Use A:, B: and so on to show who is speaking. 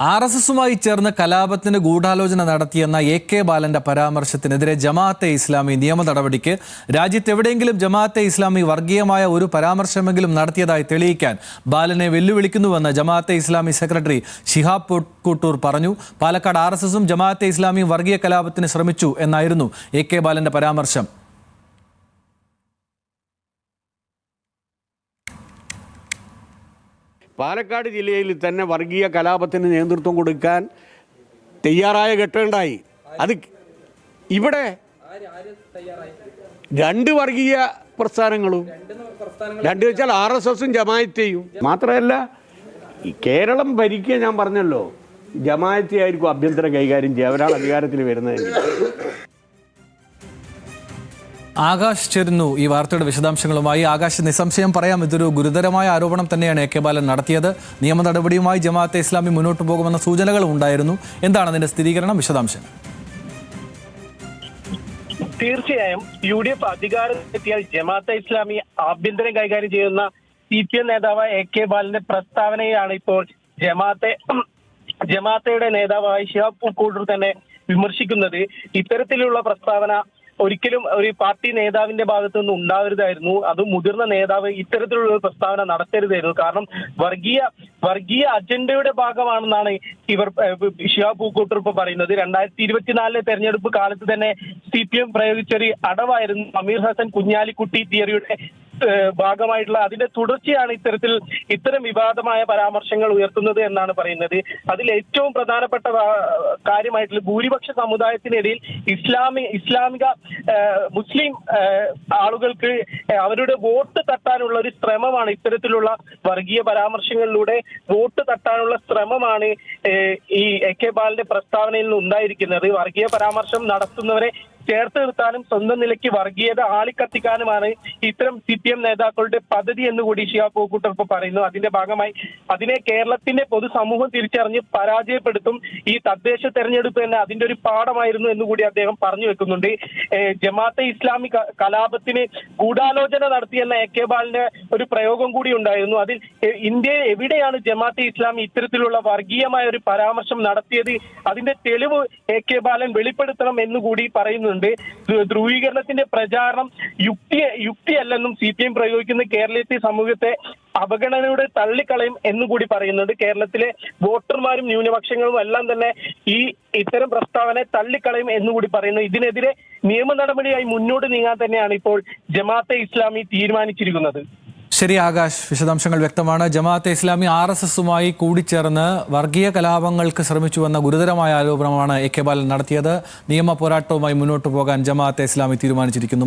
A: R S എസുമായി ചേർന്ന് കലാപത്തിന് ഗൂഢാലോചന നടത്തിയെന്ന എ കെ ബാലന്റെ പരാമർശത്തിനെതിരെ ജമാഅത്തെ ഇസ്ലാമി നിയമ നടപടിക്ക് രാജ്യത്ത് എവിടെയെങ്കിലും ജമാഅത്തെ ഇസ്ലാമി വർഗീയമായ ഒരു പരാമർശമെങ്കിലും നടത്തിയതായി തെളിയിക്കാൻ ബാലനെ വെല്ലുവിളിക്കുന്നുവെന്ന് ജമാഅത്തെ ഇസ്ലാമി സെക്രട്ടറി ഷിഹാബ് കൂട്ടൂർ പറഞ്ഞു. പാലക്കാട് ആർ എസ് എസും ജമാഅത്തെ ഇസ്ലാമിയും വർഗീയ കലാപത്തിന് ശ്രമിച്ചു എന്നായിരുന്നു എ കെ ബാലന്റെ പരാമർശം.
B: പാലക്കാട് ജില്ലയിൽ തന്നെ വർഗീയ കലാപത്തിന് നേതൃത്വം കൊടുക്കാൻ തയ്യാറായ ഘട്ടമുണ്ടായി അത് ഇവിടെ രണ്ട് വർഗീയ പ്രസ്ഥാനങ്ങളും രണ്ട് വെച്ചാൽ ആർ എസ് എസും ജമായത്തെയും. മാത്രമല്ല കേരളം ഭരിക്കുക ഞാൻ പറഞ്ഞല്ലോ. ജമായത്തെ ആയിരിക്കും ആഭ്യന്തരം കൈകാര്യം ചെയ്യുക. അവരാണ് അധികാരത്തിൽ വരുന്നതെങ്കിൽ
A: ആകാശ് ചേരുന്നു ഈ വാർത്തയുടെ വിശദാംശങ്ങളുമായി. ആകാശ് നിസ്സംശയം പറയാം. ഇതൊരു ഗുരുതരമായ ആരോപണം തന്നെയാണ് എ കെ ബാലൻ നടത്തിയത്. നിയമ നടപടിയുമായി ജമാഅത്തെ ഇസ്ലാമി മുന്നോട്ട് പോകുമെന്ന സൂചനകളും ഉണ്ടായിരുന്നു. എന്താണ് അതിന്റെ സ്ഥിരീകരണം? വിശദാംശങ്ങൾ
C: തീർച്ചയായും യു ഡി എഫ് അധികാരത്തിലെത്തിയാൽ ജമാഅത്തെ ഇസ്ലാമി ആഭ്യന്തരം കൈകാര്യം ചെയ്യുന്ന സി പി എം നേതാവ് എ കെ ബാലന്റെ പ്രസ്താവനയാണ് ഇപ്പോൾ ജമാഅത്തെ ജമാഅത്തയുടെ നേതാവായ ഷിഹാബ് കൂട്ടർ തന്നെ വിമർശിക്കുന്നത്. ഇത്തരത്തിലുള്ള പ്രസ്താവന ഒരിക്കലും ഒരു പാർട്ടി നേതാവിന്റെ ഭാഗത്തു നിന്ന് ഉണ്ടാവരുതായിരുന്നു. അത് മുതിർന്ന നേതാവ് ഇത്തരത്തിലുള്ള ഒരു പ്രസ്താവന നടത്തരുതായിരുന്നു. കാരണം വർഗീയ വർഗീയ അജണ്ടയുടെ ഭാഗമാണെന്നാണ് ഇവർ ഷിയാ പൂക്കൂട്ടർ ഇപ്പൊ പറയുന്നത്. രണ്ടായിരത്തി ഇരുപത്തിനാലിലെ തെരഞ്ഞെടുപ്പ് കാലത്ത് തന്നെ സി പി എം പ്രയോഗിച്ചൊരു അടവായിരുന്നു അമീർ ഹസൻ കുഞ്ഞാലിക്കുട്ടി തിയറിയുടെ ഭാഗമായിട്ടുള്ള അതിന്റെ തുടർച്ചയാണ് ഇത്തരത്തിൽ ഇത്തരം വിവാദമായ പരാമർശങ്ങൾ ഉയർത്തുന്നത് എന്നാണ് പറയുന്നത്. അതിൽ ഏറ്റവും പ്രധാനപ്പെട്ട കാര്യമായിട്ടുള്ള ഭൂരിപക്ഷ സമുദായത്തിനിടയിൽ ഇസ്ലാമി ഇസ്ലാമിക മുസ്ലിം ആളുകൾക്ക് അവരുടെ വോട്ട് തട്ടാനുള്ള ഒരു ശ്രമമാണ് ഇത്തരത്തിലുള്ള വർഗീയ പരാമർശങ്ങളിലൂടെ വോട്ട് തട്ടാനുള്ള ശ്രമമാണ് ഈ എ കെ ബാലിന്റെ പ്രസ്താവനയിൽ നിന്ന് ഉണ്ടായിരിക്കുന്നത്. വർഗീയ പരാമർശം നടത്തുന്നവരെ ചേർത്ത് നിർത്താനും സ്വന്തം നിലയ്ക്ക് വർഗീയത ആളിക്കത്തിക്കാനുമാണ് ഇത്തരം സി പി എം നേതാക്കളുടെ പദ്ധതി എന്ന് കൂടി ഷിയാ പൂക്കൂട്ടർ ഇപ്പൊ പറയുന്നു. അതിന്റെ ഭാഗമായി അതിനെ കേരളത്തിന്റെ പൊതുസമൂഹം തിരിച്ചറിഞ്ഞ് പരാജയപ്പെടുത്തും ഈ തദ്ദേശ തെരഞ്ഞെടുപ്പ് തന്നെ അതിന്റെ ഒരു പാഠമായിരുന്നു എന്ന് കൂടി അദ്ദേഹം പറഞ്ഞു വെക്കുന്നുണ്ട്. ജമാഅത്തെ ഇസ്ലാമി കലാപത്തിന് ഗൂഢാലോചന നടത്തിയെന്ന എ കെ ബാലിന്റെ ഒരു പ്രയോഗം കൂടി ഉണ്ടായിരുന്നു. അതിൽ ഇന്ത്യ എവിടെയാണ് ജമാഅത്തെ ഇസ്ലാമി ഇത്തരത്തിലുള്ള വർഗീയമായ ഒരു പരാമർശം നടത്തിയത്? അതിന്റെ തെളിവ് എ കെ ബാലൻ വെളിപ്പെടുത്തണം എന്നുകൂടി പറയുന്നുണ്ട്. ധ്രു- ധ്രുവീകരണത്തിന്റെ പ്രചാരണം യുക്തി യുക്തിയല്ലെന്നും സി പി എം പ്രയോഗിക്കുന്ന കേരളീയ സമൂഹത്തെ അവഗണനയുടെ തള്ളിക്കളയും എന്നും കൂടി പറയുന്നുണ്ട്. കേരളത്തിലെ വോട്ടർമാരും ന്യൂനപക്ഷങ്ങളും എല്ലാം തന്നെ ഈ ഇത്തരം പ്രസ്താവന തള്ളിക്കളയും എന്നും കൂടി പറയുന്നു. ഇതിനെതിരെ നിയമ നടപടിയായി മുന്നോട്ട് നീങ്ങാൻ തന്നെയാണ് ഇപ്പോൾ ജമാഅത്തെ ഇസ്ലാമി തീരുമാനിച്ചിരിക്കുന്നത്.
A: ശരി ആകാശ് വിശദാംശങ്ങൾ വ്യക്തമാണ്. ജമാഅത്തെ ഇസ്ലാമി ആർ എസ് എസുമായി കൂടിച്ചേർന്ന് വർഗീയ കലാപങ്ങൾക്ക് ശ്രമിച്ചുവെന്ന ഗുരുതരമായ ആരോപണമാണ് എ കെ ബാലൻ നടത്തിയത്. നിയമ പോരാട്ടവുമായി മുന്നോട്ടു പോകാൻ ജമാഅത്തെ ഇസ്ലാമി തീരുമാനിച്ചിരിക്കുന്നു.